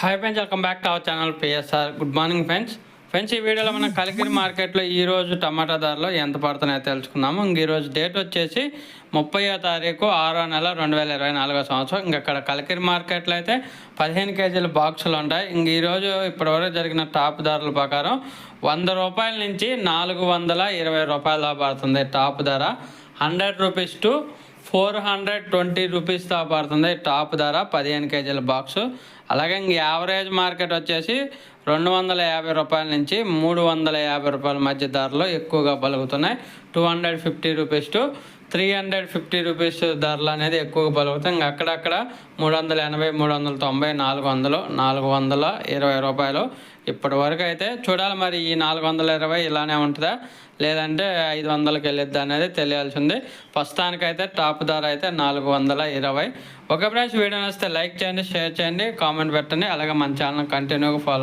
Hi friends welcome back to our channel PSR good morning friends friends ఈ వీడియోలో మనం కలికిరి మార్కెట్లో ఈరోజు టమాటా ధరలు ఎంత పడుతున్నాయో తెలుసుకుందాము. ఇంక ఈరోజు డేట్ వచ్చేసి ముప్పయో తారీఖు ఆరో నెల రెండు వేల ఇరవై నాలుగో సంవత్సరం. ఇంక ఇక్కడ కలికిరి మార్కెట్లో అయితే పదిహేను కేజీల బాక్సులు ఉంటాయి. ఇంక ఈరోజు ఇప్పటివరకు జరిగిన టాప్ ధరల ప్రకారం వంద రూపాయల నుంచి నాలుగు వందల ఇరవై రూపాయల పడుతుంది టాప్ ధర. Hundred rupees to four hundred twenty రూపీస్తో పడుతుంది. టాప్ ధర పదిహేను కేజీల బాక్సు. అలాగే ఇంక యావరేజ్ మార్కెట్ వచ్చేసి రెండు వందల యాభై రూపాయల నుంచి మూడు వందల యాభై రూపాయల మధ్య ధరలు ఎక్కువగా పలుకుతున్నాయి. Two hundred fifty rupees to three hundred fifty rupees ధరలు అనేది ఎక్కువగా పలుకుతాయి ఇంకా అక్కడక్కడ మూడు వందల ఎనభై మూడు వందల తొంభై నాలుగు వందలు నాలుగు వందల ఇరవై రూపాయలు ఇప్పటి వరకు అయితే చూడాలి మరి ఈ నాలుగు వందల ఇరవై ఇలానే ఉంటుందా? లేదంటే ఐదు వందలకి వెళ్ళిద్దా అనేది తెలియాల్సింది. ప్రస్తుతానికైతే టాప్ ధర అయితే నాలుగు వందల ఇరవై. ఒక ఫ్రెండ్స్ వీడియో నచ్చితే లైక్ చేయండి షేర్ చేయండి కామెంట్ పెట్టండి. అలాగే మన ఛానల్ కంటిన్యూగా ఫాలో